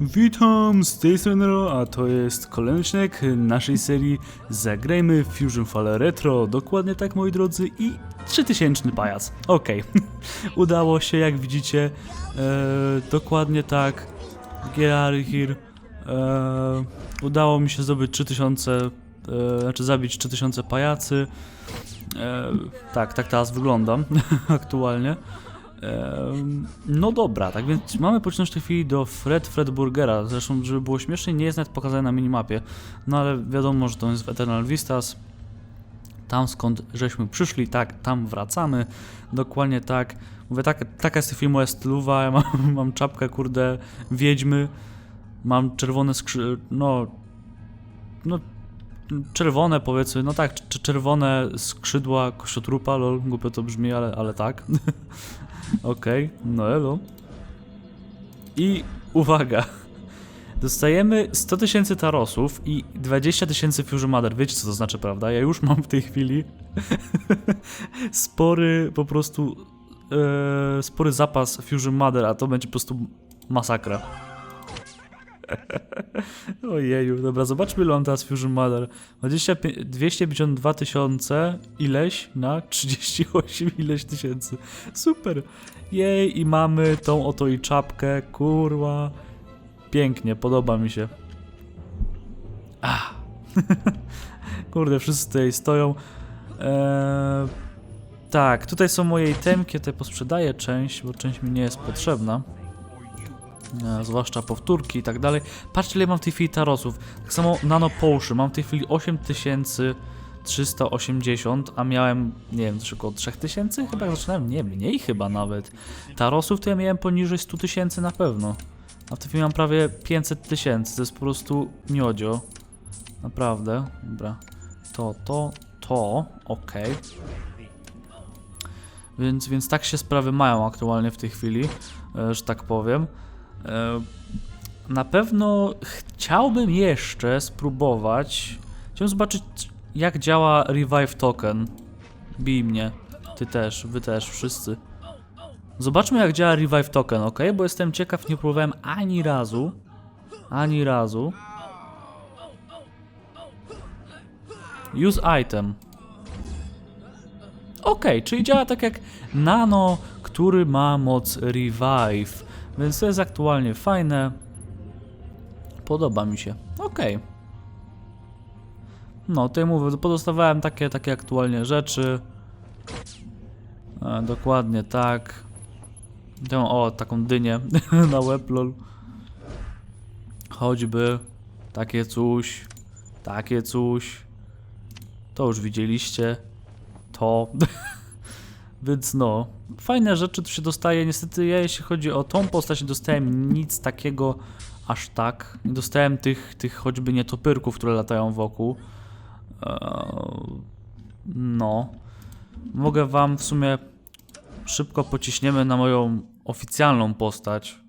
Witam, z tej strony Ro, a to jest kolejny odcinek naszej serii Zagrajmy Fusion Fall Retro. Dokładnie tak, moi drodzy, i 3000 pajac. Okej, udało się, jak widzicie, e, dokładnie tak. Get here. E, udało mi się zdobyć 3000, e, znaczy zabić 3000 pajacy. E, tak, tak teraz wyglądam aktualnie. No dobra, tak więc mamy począć w tej chwili do Fred Fredburgera. Zresztą, żeby było śmieszniej, nie jest nawet pokazane na minimapie. No ale wiadomo, że to jest w Eternal Vistas. Tam skąd żeśmy przyszli, tak, tam wracamy. Dokładnie tak. Mówię, tak, taka jest chwili moja stylowa. Ja mam, mam czapkę, kurde, wiedźmy. Mam czerwone skrzy... no... No... Czerwone powiedzmy, no tak, cz- czerwone skrzydła kościotrupa, lol, głupio to brzmi, ale, ale tak. Okej, no elo. I uwaga. Dostajemy 100 tysięcy tarosów i 20 tysięcy Fusion Mother. Wiecie co to znaczy, prawda? Ja już mam w tej chwili spory po prostu e, spory zapas Fusion Mother, a to będzie po prostu masakra. Ojeju, dobra, zobaczmy ile on teraz Fusion Mother. 25 252 tysiące ileś na 38 ileś tysięcy. Super. Jej, i mamy tą oto i czapkę, kurwa. Pięknie, podoba mi się. Ah. Kurde, wszyscy tutaj stoją. Eee, tak, tutaj są moje itemki, ja tutaj posprzedaję część, bo część mi nie jest potrzebna. E, zwłaszcza powtórki i tak dalej. Patrzcie ile mam w tej chwili tarosów. Tak samo nano potion, mam w tej chwili 8380, a miałem, nie wiem, coś około 3000? Chyba jak zaczynałem, nie, mniej chyba nawet. Tarosów to ja miałem poniżej 100 tysięcy na pewno. A w tej chwili mam prawie 500 tysięcy, to jest po prostu miodzio. Naprawdę, dobra. To, to, to, okej. Więc, więc tak się sprawy mają aktualnie w tej chwili, e, że tak powiem. E, Na pewno chciałbym jeszcze spróbować. Chciałbym zobaczyć, jak działa Revive Token. Bij mnie. Ty też, wy też, wszyscy. Zobaczmy, jak działa Revive Token, ok? Bo jestem ciekaw, nie próbowałem ani razu. Ani razu. Use item. Ok, czyli działa tak jak nano, który ma moc revive. Więc to jest aktualnie fajne. Podoba mi się. Ok. No, tutaj mówię, podostawałem takie, takie aktualnie rzeczy. E, dokładnie tak. Tę, o, taką dynię na łeb, lol. Choćby takie coś, takie coś. To już widzieliście. To. Więc no, fajne rzeczy tu się dostaje. Niestety ja jeśli chodzi o tą postać nie dostałem nic takiego aż tak. Nie dostałem tych, tych choćby nietopyrków, które latają wokół. Eee, no. Mogę wam w sumie szybko pociśniemy na moją oficjalną postać.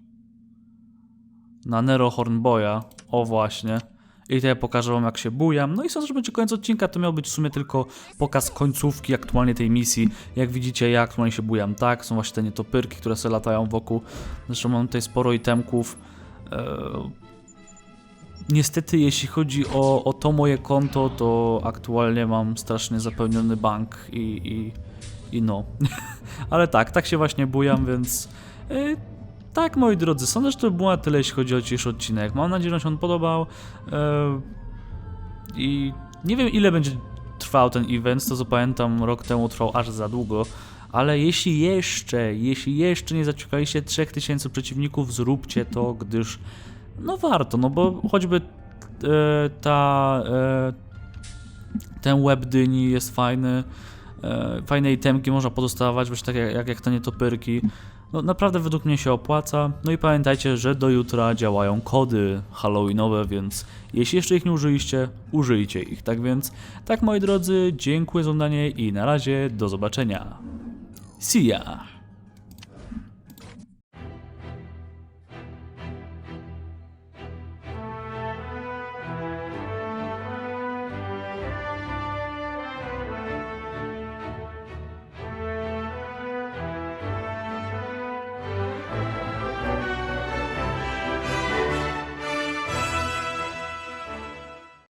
Na Nero Hornboya. O właśnie. I tutaj pokażę wam jak się bujam. No i sądzę, że będzie koniec odcinka. To miał być w sumie tylko pokaz końcówki aktualnie tej misji. Jak widzicie, ja aktualnie się bujam tak. Są właśnie te nietopyrki, które sobie latają wokół. Zresztą mam tutaj sporo itemków. Eee, Niestety, jeśli chodzi o, o to moje konto, to aktualnie mam strasznie zapełniony bank i, i, i no. Ale tak, tak się właśnie bujam, więc yy, tak, moi drodzy, sądzę, że to było na tyle, jeśli chodzi o dzisiejszy odcinek. Mam nadzieję, że się on podobał. Yy, I nie wiem, ile będzie trwał ten event, to co pamiętam, rok temu trwał aż za długo. Ale jeśli jeszcze, jeśli jeszcze nie zaciukaliście 3000 przeciwników, zróbcie to, gdyż no warto, no bo choćby e, ta e, ten web dyni jest fajny, e, fajne itemki można podostawać, właśnie tak jak, jak te nietopyrki. No naprawdę według mnie się opłaca. No i pamiętajcie, że do jutra działają kody halloweenowe, więc jeśli jeszcze ich nie użyliście, użyjcie ich. Tak więc, tak moi drodzy, dziękuję za oglądanie i na razie do zobaczenia. See ya!